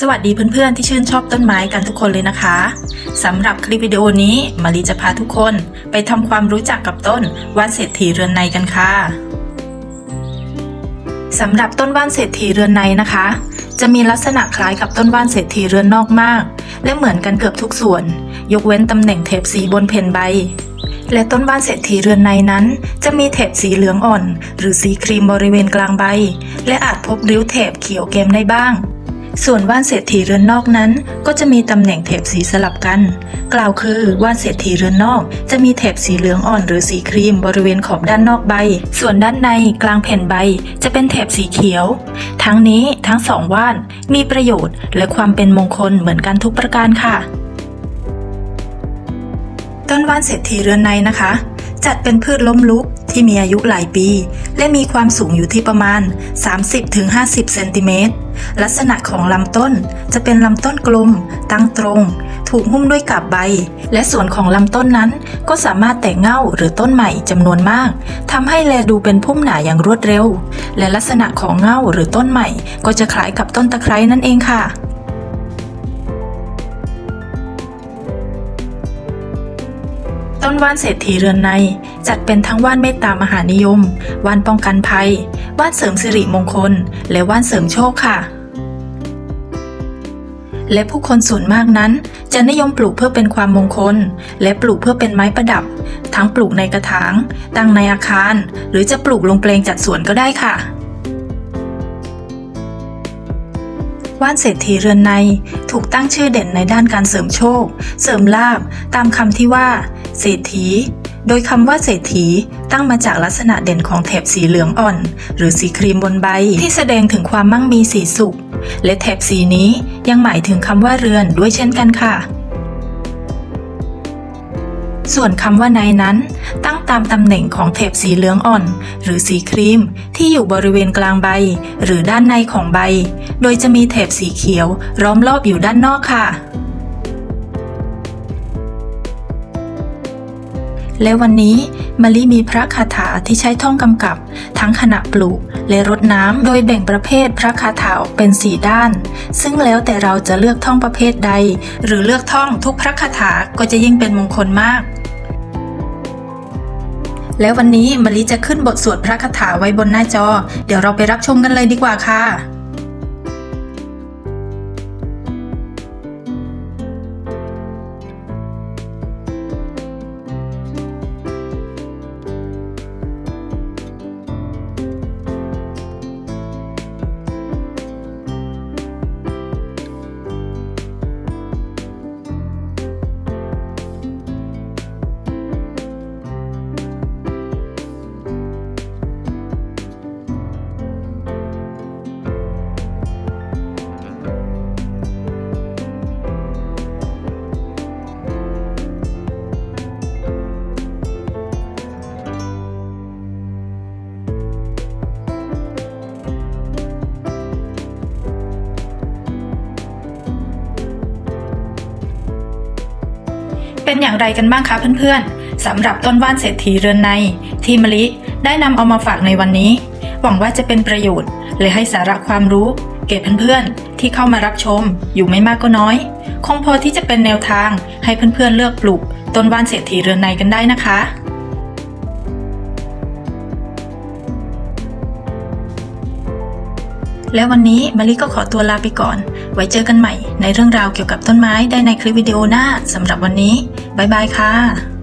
สวัสดีเพื่อนๆ ที่ชื่นชอบต้นไม้กันทุกคนเลยนะคะสำหรับคลิปวิดีโอนี้มารีจะพาทุกคนไปทำความรู้จักกับต้นว่านเศรษฐีเรือนในกันค่ะสำหรับต้นว่านเศรษฐีเรือนในนะคะ จะมีลักษณะคล้ายกับต้นว่านเศรษฐีเรือนนอกมาก และเหมือนกันเกือบทุกส่วน ยกเว้นตำแหน่งเทปสีบนเพนใบ และต้นว่านเศรษฐีเรือนในนั้น จะมีเทปสีเหลืองอ่อน หรือสีครีมบริเวณกลางใบ และอาจพบริ้วเทปเขียวเกมได้บ้าง ส่วนว่านเศรษฐีเรือนนอกนั้น ก็จะมีตำแหน่งเทปสีสลับกัน กล่าวคือว่านเศรษฐีเรือนนอก จะมีเทปสีเหลืองอ่อนหรือสีครีมบริเวณขอบด้านนอกใบ ส่วนด้านในกลางแผ่นใบ จะเป็นเทปสีเขียว ทั้งนี้ทั้งสองว่านมีประโยชน์ และความเป็นมงคลเหมือนกันทุกประการค่ะ ต้นว่านเศรษฐีเรือนในนะคะ จัดเป็นพืชล้มลุกที่มีอายุหลายปี และมีความสูงอยู่ที่ประมาณ 30-50 เซนติเมตร ลักษณะของลำต้นจะเป็นลำต้นกลม ตั้งตรง ถูกหุ้มด้วยกาบใบ และส่วนของลำต้นนั้น ก็สามารถแตกเง่าหรือต้นใหม่จำนวนมากทำให้แลดูเป็นพุ่มหนาอย่างรวดเร็ว และลักษณะของเง่าหรือต้นใหม่ ก็จะคล้ายกับต้นตะไคร้นั่นเองค่ะ ต้นว่านเศรษฐีเรือนใน จัดเป็นทั้งว่านเมตตามหานิยม ว่านป้องกันภัย ว่านเสริมสิริมงคล และว่านเสริมโชคค่ะ และผู้คนส่วนมากนั้น จะนิยมปลูกเพื่อเป็นความมงคล และปลูกเพื่อเป็นไม้ประดับ ทั้งปลูกในกระถาง ตั้งในอาคาร หรือจะปลูกลงแปลงจัดสวนก็ได้ค่ะ ว่านเศรษฐีเรือนในถูกตั้งชื่อเด่นในด้านการเสริมโชค เสริมลาบตามคำที่ว่า เศรษฐี โดยคำว่าเศรษฐีตั้งมาจากลักษณะเด่นของแถบสีเหลืองอ่อน หรือสีครีมบนใบ ที่แสดงถึงความมั่งมีสีสุข และแถบสีนี้ยังหมายถึงคำว่าเรือนด้วยเช่นกันค่ะ ส่วนคำว่าในนั้น ตั้งตามตำแหน่งของเทปสีเหลืองอ่อน หรือสีครีม ที่อยู่บริเวณกลางใบ หรือด้านในของใบ โดยจะมีเทปสีเขียวล้อมรอบอยู่ด้านนอกค่ะ และวันนี้มะลิมีพระคาถาที่ใช้ท่องกำกับ ทั้งขณะปลูกและรดน้ำโดยแบ่งประเภทพระคาถาออกเป็นสีด้าน ซึ่งแล้วแต่เราจะเลือกท่องประเภทใด หรือเลือกท่องทุกพระคาถาก็จะยิ่งเป็นมงคลมาก แล้ววันนี้มะลิจะขึ้นบทสวดพระคาถาไว้บนหน้าจอ เดี๋ยวเราไปรับชมกันเลยดีกว่าค่ะ เป็นอย่างไรกันบ้างคะเพื่อนๆสำหรับต้นว่านเศรษฐีเรือนใน ที่มะลิได้นำเอามาฝากในวันนี้ หวังว่าจะเป็นประโยชน์ และให้สาระความรู้แก่เพื่อนๆ ที่เข้ามารับชมอยู่ไม่มากก็น้อย คงพอที่จะเป็นแนวทางให้เพื่อนๆเลือกปลูกต้นว่านเศรษฐีเรือนในกันได้นะคะ และวันนี้มาลิก็ขอตัวลาไปก่อน ไว้เจอกันใหม่ในเรื่องราวเกี่ยวกับต้นไม้ได้ในคลิปวิดีโอหน้าสำหรับวันนี้ บ๊ายบายค่ะ